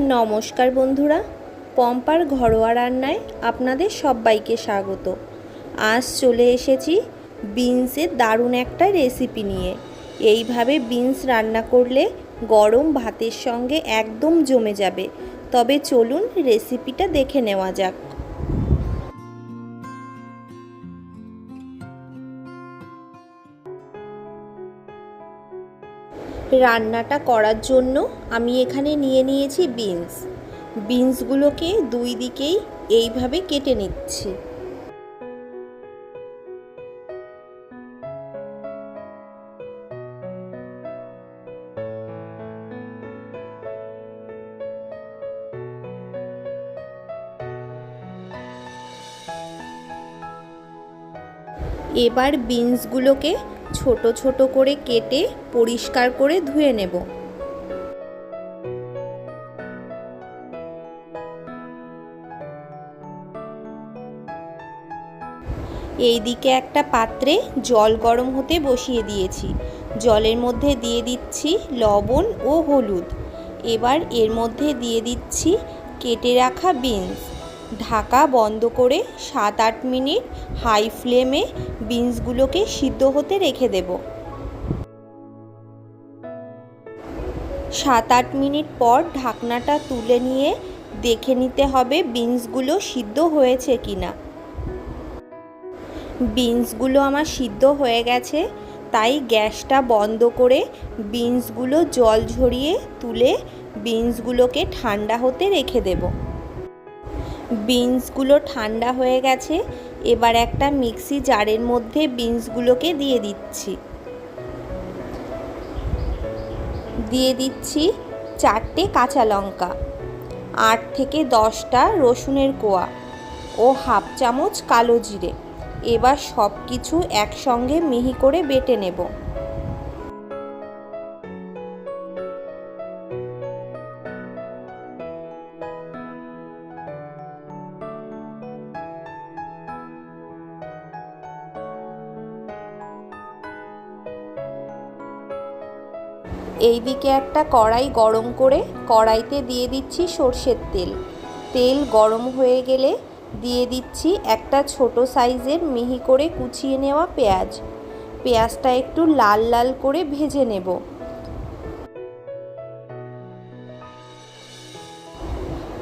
নমস্কার বন্ধুরা, পম্পার ঘরোয়া রান্নায় আপনাদের সবাইকে স্বাগত। আজ চলে এসেছি বিনসের দারুণ একটা রেসিপি নিয়ে। এইভাবে বিনস রান্না করলে গরম ভাতের সঙ্গে একদম জমে যাবে। তবে চলুন রেসিপিটা দেখে নেওয়া যাক। রান্নাটা করার জন্য আমি এখানে নিয়ে নিয়েছি বিনস। বিনসগুলোকে দুই দিকেই এইভাবে কেটে নিচ্ছি। এবার বিনসগুলোকে ছোট ছোট করে কেটে পরিষ্কার করে ধুয়ে নেব। এইদিকে একটা পাত্রে জল গরম হতে বসিয়ে দিয়েছি। জলের মধ্যে দিয়ে দিচ্ছি লবণ ও হলুদ। এবার এর মধ্যে দিয়ে দিচ্ছি কেটে রাখা বিনস। ঢাকা বন্ধ করে সাত আট মিনিট হাই ফ্লেমে বিনসগুলোকে সিদ্ধ হতে রেখে দেব। সাত আট মিনিট পর ঢাকনাটা তুলে নিয়ে দেখে নিতে হবে বিনসগুলো সিদ্ধ হয়েছে কি না বিনসগুলো আমার সিদ্ধ হয়ে গেছে, তাই গ্যাসটা বন্ধ করে বিনসগুলো জল ঝরিয়ে তুলে বিনসগুলোকে ঠান্ডা হতে রেখে দেবো। বিনসগুলো ঠান্ডা হয়ে গেছে, এবার একটা মিক্সি জারের মধ্যে বিনসগুলোকে দিয়ে দিচ্ছি। দিয়ে দিচ্ছি চারটে কাঁচা লঙ্কা, আট থেকে দশটা রসুনের কোয়া ও হাফ চামচ কালো জিরে। এবার সব কিছু একসঙ্গে মিহি করে বেটে নেব। এইদিকে একটা কড়াই গরম করে কড়াইতে দিয়ে দিচ্ছি সর্ষের তেল। তেল গরম হয়ে গেলে দিয়ে দিচ্ছি একটা ছোট সাইজের মিহি করে কুচিয়ে নেওয়া পেঁয়াজ। পেঁয়াজটা একটু লাল লাল করে ভেজে নেব।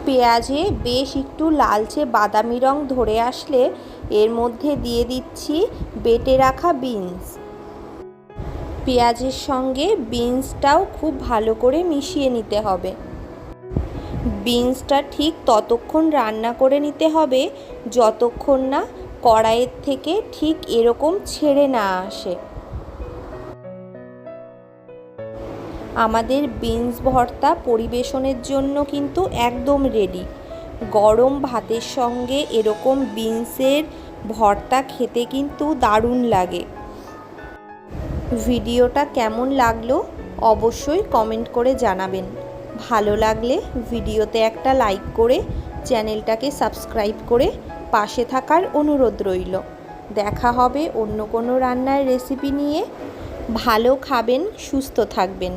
পেঁয়াজে বেশ একটু লালচে বাদামি রং ধরে আসলে এর মধ্যে দিয়ে দিচ্ছি বেটে রাখা বিনস। পেঁয়াজের সঙ্গে বিনসটাও খুব ভালো করে মিশিয়ে নিতে হবে। বিনসটা ঠিক ততক্ষণ রান্না করে নিতে হবে, যতক্ষণ না কড়াইয়ের থেকে ঠিক এরকম ছেড়ে না আসে। আমাদের বিনস ভর্তা পরিবেশনের জন্য কিন্তু একদম রেডি গরম ভাতের সঙ্গে এরকম বিনসের ভর্তা খেতে কিন্তু দারুণ লাগে। ভিডিওটা কেমন লাগল অবশ্যই কমেন্ট করে জানাবেন। ভালো লাগলে ভিডিওতে একটা লাইক করে চ্যানেলটাকে সাবস্ক্রাইব করে পাশে থাকার অনুরোধ রইল। দেখা হবে অন্য কোনো রান্নার রেসিপি নিয়ে। ভালো খাবেন, সুস্থ থাকবেন।